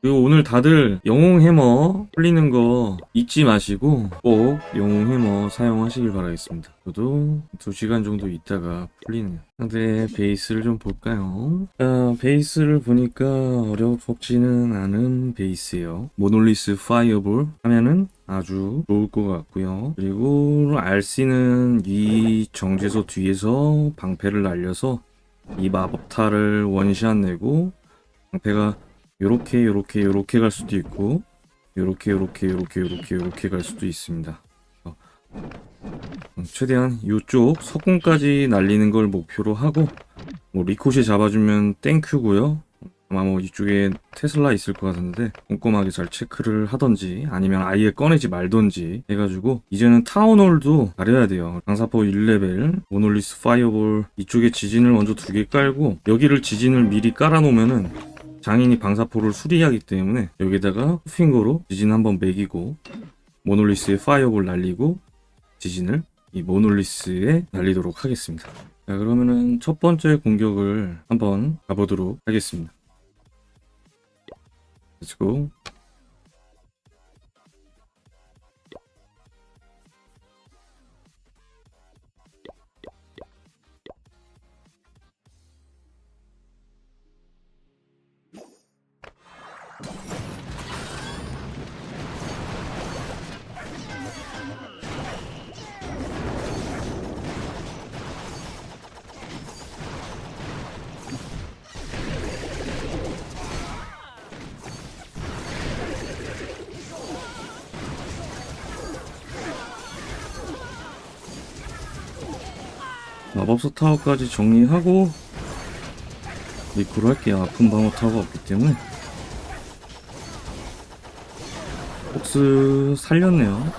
그리고 오늘 다들 영웅 해머 풀리는 거 잊지 마시고 꼭 영웅 해머 사용하시길 바라겠습니다. 저도 2시간 정도 있다가 풀리네요. 상대 베이스를 좀 볼까요? 자, 베이스를 보니까 어렵지는 않은 베이스예요. 모놀리스 파이어볼 하면은 아주 좋을 것 같고요. 그리고 RC는 이 정제소 뒤에서 방패를 날려서 이 마법타를 원샷 내고 방패가 요렇게 요렇게 요렇게 갈 수도 있고 요렇게 요렇게 요렇게 요렇게 요렇게 갈 수도 있습니다. 어, 음, 최대한 요쪽 석궁까지 날리는 걸 목표로 하고 뭐 리코시 잡아주면 땡큐고요. 아마 뭐 이쪽에 테슬라 있을 것 같은데 꼼꼼하게 잘 체크를 하던지 아니면 아예 꺼내지 말던지 해가지고 이제는 타운홀도 잘해야 돼요 강사포 1레벨 모놀리스 파이어볼 이쪽에 지진을 먼저 두 개 깔고 여기를 지진을 미리 깔아놓으면은 장인이 방사포를 수리하기 때문에 여기다가 핑거로 지진 한번 매기고 모놀리스에 파이어볼 날리고 지진을 이 모놀리스에 날리도록 하겠습니다. 자 그러면은 첫 번째 공격을 한번 가보도록 하겠습니다. 렛츠고 마법사 타워까지 정리하고 리콜 할게요. 아픈 방어 타워가 없기 때문에 폭스 살렸네요.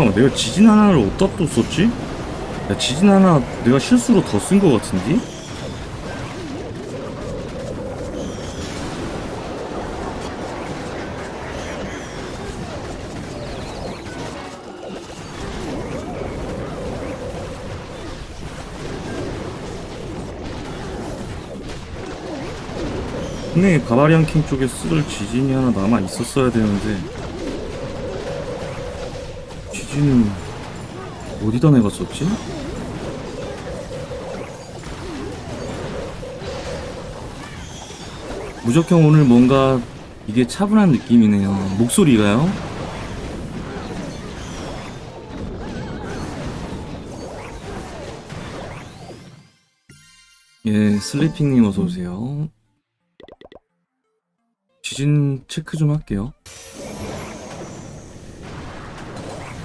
잠깐만 내가 지진 하나를 어디다 또 썼지? 야 지진 하나 내가 실수로 더쓴것 같은데? 분명히 바바리안 킹 쪽에 쓸 지진이 하나 남아 있었어야 되는데 지진은 어디다 내갔었지? 무적형 오늘 뭔가 이게 차분한 느낌이네요. 목소리가요? 예, 슬리핑님 어서오세요. 지진 체크 좀 할게요.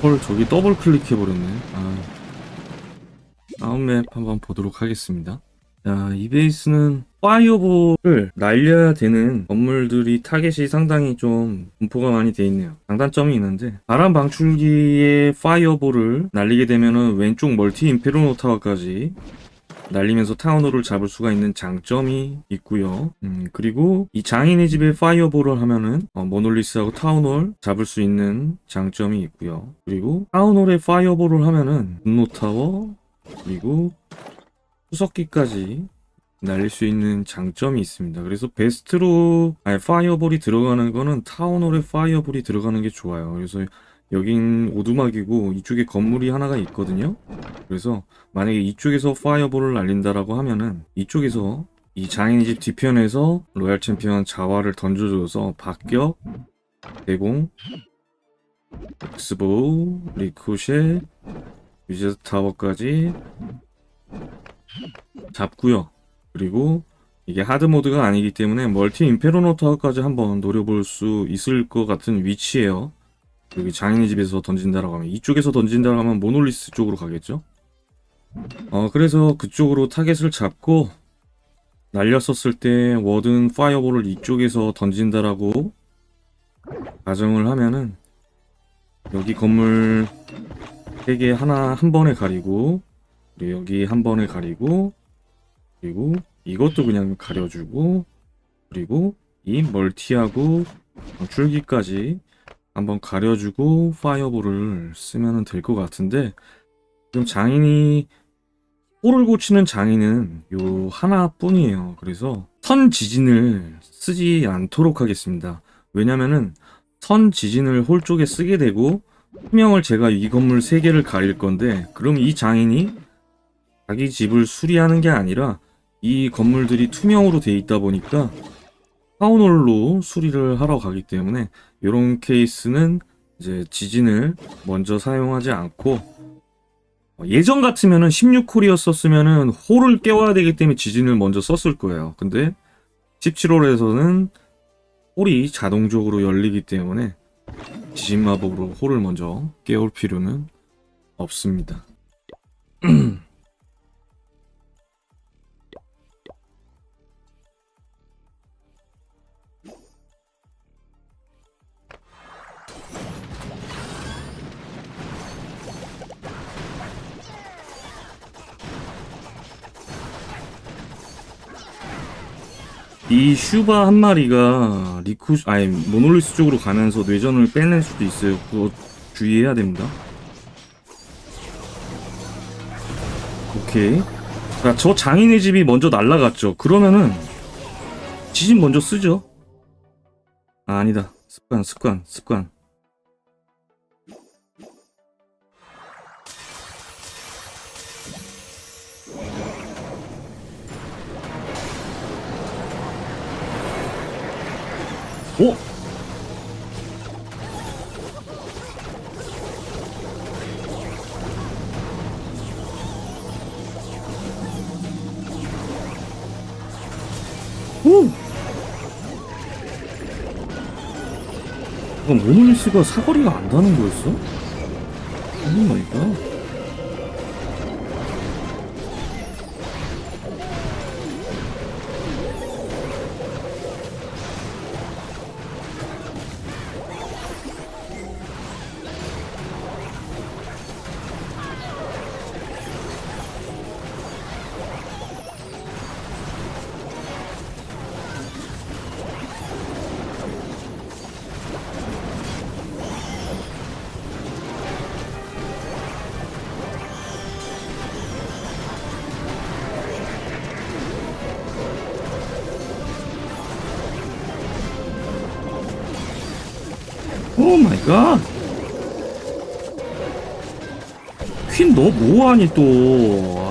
헐 저기 더블 클릭해버렸네 아. 다음 맵 한번 보도록 하겠습니다 자, 이 베이스는 파이어볼을 날려야 되는 건물들이 타겟이 상당히 좀 분포가 많이 돼 있네요. 장단점이 있는데 바람 방출기에 파이어볼을 날리게 되면은 왼쪽 멀티 임페르노 타워까지 날리면서 타운홀을 잡을 수가 있는 장점이 있고요. 음, 그리고 이 장인의 집에 파이어볼을 하면은 어, 모놀리스하고 타운홀 잡을 수 있는 장점이 있고요. 그리고 타운홀에 파이어볼을 하면은 분노 타워 그리고 후석기까지 날릴 수 있는 장점이 있습니다. 그래서 베스트로 아니, 파이어볼이 들어가는 거는 타운홀에 파이어볼이 들어가는 게 좋아요. 그래서 여긴 오두막이고 이쪽에 건물이 하나가 있거든요. 그래서 만약에 이쪽에서 파이어볼을 날린다라고 하면은 이쪽에서 이 장인의 집 뒤편에서 로얄 챔피언 자화를 던져줘서 박격, 대공, 엑스보, 리코쉐, 위즈 타워까지 잡고요. 그리고 이게 하드 모드가 아니기 때문에 멀티 임페로노 타워까지 한번 노려볼 수 있을 것 같은 위치예요. 여기 장인의 집에서 던진다라고 하면 이쪽에서 던진다라고 하면 모놀리스 쪽으로 가겠죠. 어 그래서 그쪽으로 타겟을 잡고 날렸었을 때 워든 파이어볼을 이쪽에서 던진다라고 가정을 하면은 여기 건물 3개 하나 한 번에 가리고 그리고 여기 한 번에 가리고 그리고 이것도 그냥 가려주고 그리고 이 멀티하고 줄기까지 한번 가려주고 파이어볼을 쓰면 될 것 같은데 지금 장인이 홀을 고치는 장인은 요 하나뿐이에요. 그래서 선 지진을 쓰지 않도록 하겠습니다. 왜냐면은 선 지진을 홀 쪽에 쓰게 되고 투명을 제가 이 건물 3개를 가릴 건데 그럼 이 장인이 자기 집을 수리하는 게 아니라 이 건물들이 투명으로 돼 있다 보니까 타운홀로 수리를 하러 가기 때문에 이런 케이스는 이제 지진을 먼저 사용하지 않고 어, 예전 같으면은 16홀이었었으면은 홀을 깨워야 되기 때문에 지진을 먼저 썼을 거예요. 근데 17홀에서는 홀이 자동적으로 열리기 때문에 지진 마법으로 홀을 먼저 깨울 필요는 없습니다. 이 슈바 한 마리가 리쿠 아니 모놀리스 쪽으로 가면서 뇌전을 빼낼 수도 있어요. 그거 주의해야 됩니다. 오케이. 자, 저 장인의 집이 먼저 날라갔죠. 그러면은 지진 먼저 쓰죠. 아, 아니다. 습관, 습관, 습관. 오! 오! 그럼 모놀리스가 사거리가 안 닿는 거였어? 오 마이 갓. 오 마이 갓. 퀸 너 뭐하니 또.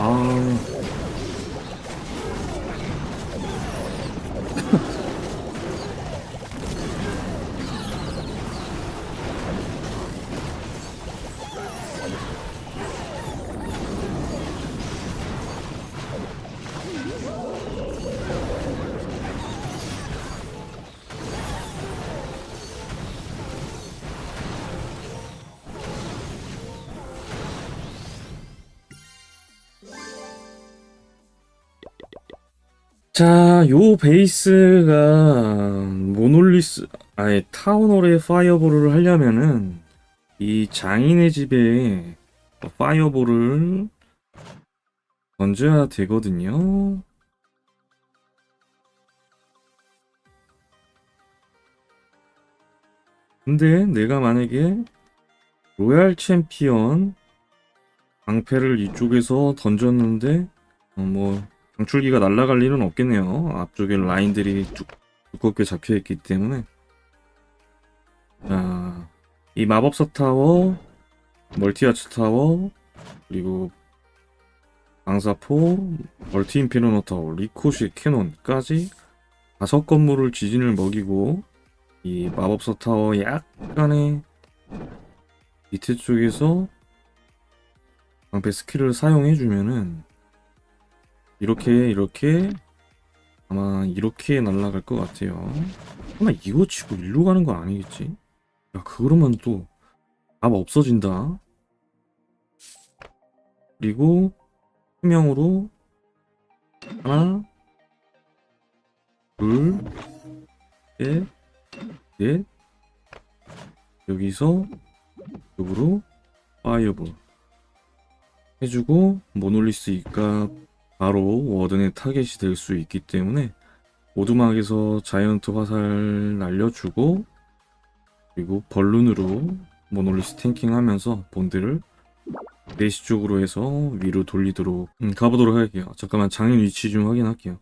자, 요 베이스가 모놀리스, 아니 타운홀의 파이어볼을 하려면은 이 장인의 집에 파이어볼을 던져야 되거든요. 근데 내가 만약에 로얄 챔피언 방패를 이쪽에서 던졌는데 어, 뭐 방출기가 날아갈 일은 없겠네요. 앞쪽에 라인들이 두, 두껍게 잡혀 있기 때문에. 자, 이 마법사 타워, 멀티아츠 타워, 그리고 방사포, 멀티 인피노노 타워, 리코시 캐논까지 다섯 건물을 지진을 먹이고 이 마법사 타워 약간의 밑에 쪽에서 방패 스킬을 사용해주면은 이렇게 이렇게 아마 이렇게 날아갈 것 같아요. 아마 이거 치고 일로 가는 건 아니겠지? 야 그러면 또 답 없어진다. 그리고 투명으로 하나 둘 셋, 넷 여기서 이쪽으로 파이어볼 해주고 모놀리스 이가 바로 워든의 타겟이 될 수 있기 때문에 오두막에서 자이언트 화살 날려주고 그리고 벌룬으로 모놀리스 탱킹하면서 본드를 내시 쪽으로 해서 위로 돌리도록 음, 가보도록 할게요. 잠깐만 장인 위치 좀 확인할게요.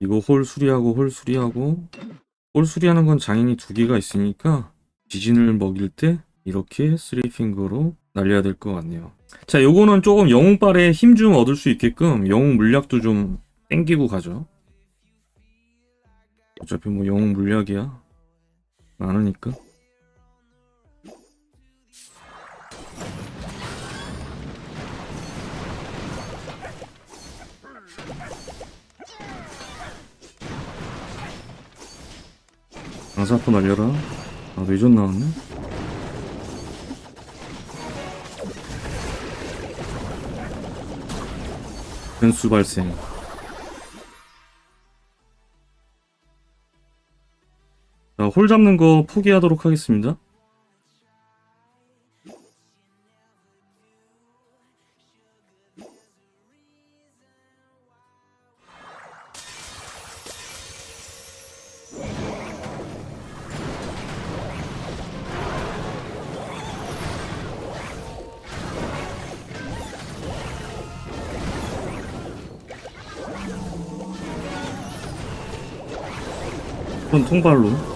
이거 홀 수리하고 홀 수리하고 홀 수리하는 건 장인이 두 개가 있으니까 지진을 먹일 때 이렇게 쓰리핑거로 날려야 될 것 같네요. 자, 요거는 조금 영웅발에 힘 좀 얻을 수 있게끔 영웅 물약도 좀 땡기고 가죠. 어차피 뭐 영웅 물약이야. 많으니까. 강사포 날려라. 아, 외전 나왔네. 변수 발생. 자, 홀 잡는 거 포기하도록 하겠습니다. 통발로.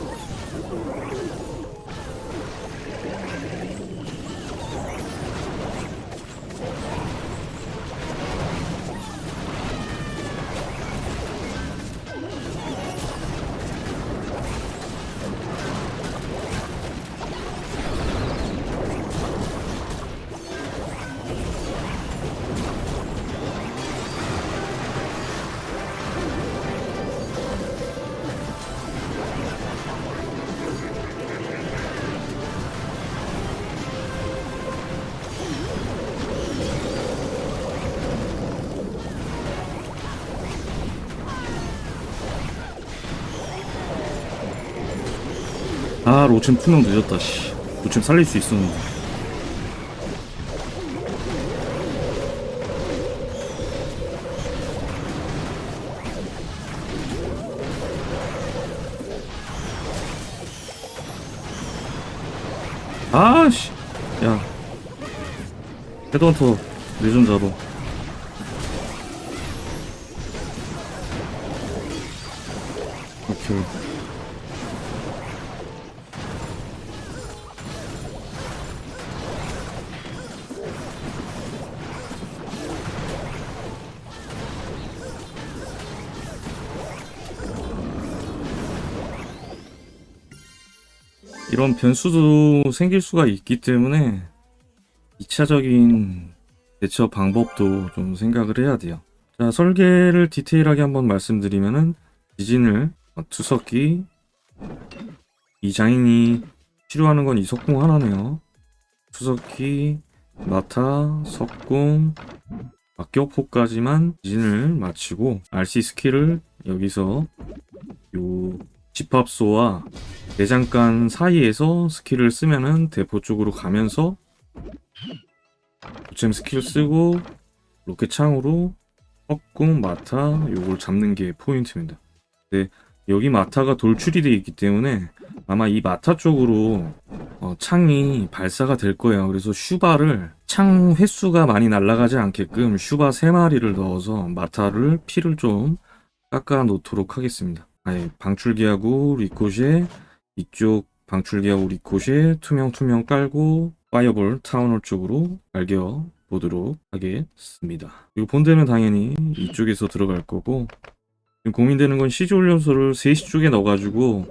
아, 로챔 투명 늦었다, 씨. 로챔 살릴 수 있었는데. 아, 씨. 야. 헤드헌터 잡아. 오케이. 이런 변수도 생길 수가 있기 때문에 2차적인 대처 방법도 좀 생각을 해야 돼요. 자, 설계를 디테일하게 한번 말씀드리면은 지진을 어, 투석기 이 장인이 치료하는 건 이 석궁 하나네요. 투석기, 나타, 석궁, 박격포까지만 지진을 마치고 RC 스킬을 여기서 요 집합소와 내장간 사이에서 스킬을 쓰면은 대포 쪽으로 가면서 도챔 스킬 쓰고 로켓 창으로 헛궁 마타 요걸 잡는 게 포인트입니다. 네, 여기 마타가 돌출이 되어 있기 때문에 아마 이 마타 쪽으로 어, 창이 발사가 될 거예요. 그래서 슈바를 창 횟수가 많이 날아가지 않게끔 슈바 3마리를 넣어서 마타를 피를 좀 깎아 놓도록 하겠습니다. 아예 방출기하고 리코쉐 이쪽 방출기하고 리코쉐 투명 투명 깔고 파이어볼 타운홀 쪽으로 갈겨 보도록 하겠습니다. 그리고 본대는 당연히 이쪽에서 들어갈 거고 지금 고민되는 건 시즈 훈련소를 3시 쪽에 넣어가지고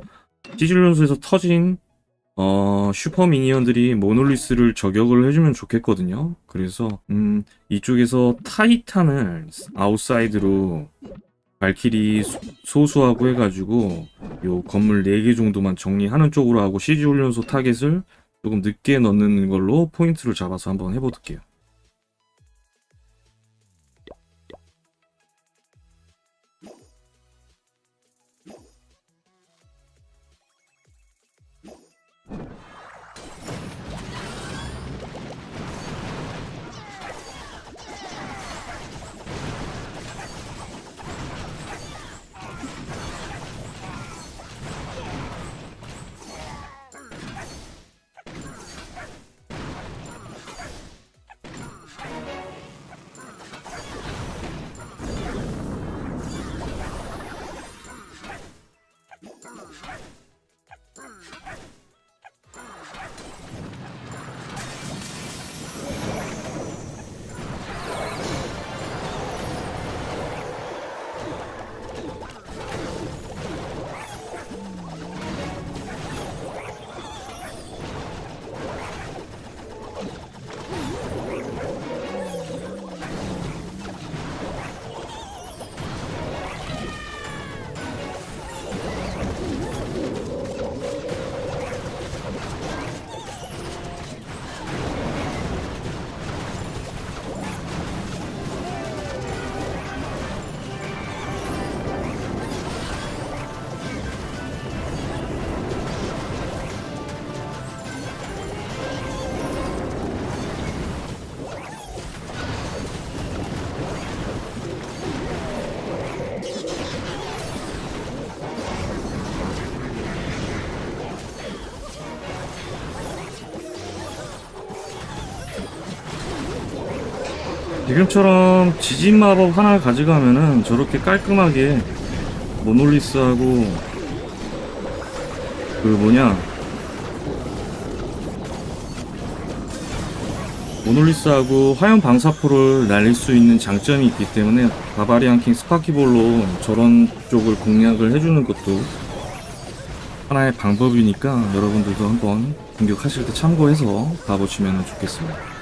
시즈 훈련소에서 터진 어, 슈퍼 미니언들이 모놀리스를 저격을 해주면 좋겠거든요. 그래서, 음, 이쪽에서 타이탄을 아웃사이드로 발키리 소- 소수하고 해가지고, 요 건물 4개 정도만 정리하는 쪽으로 하고 CG 훈련소 타겟을 조금 늦게 넣는 걸로 포인트를 잡아서 한번 해볼게요. 지금처럼 지진 마법 하나 가져가면은 저렇게 깔끔하게 모놀리스하고 그 뭐냐 모놀리스하고 화염 방사포를 날릴 수 있는 장점이 있기 때문에 바바리안 킹 스파키볼로 저런 쪽을 공략을 해주는 것도 하나의 방법이니까 여러분들도 한번 공격하실 때 참고해서 가보시면 좋겠습니다.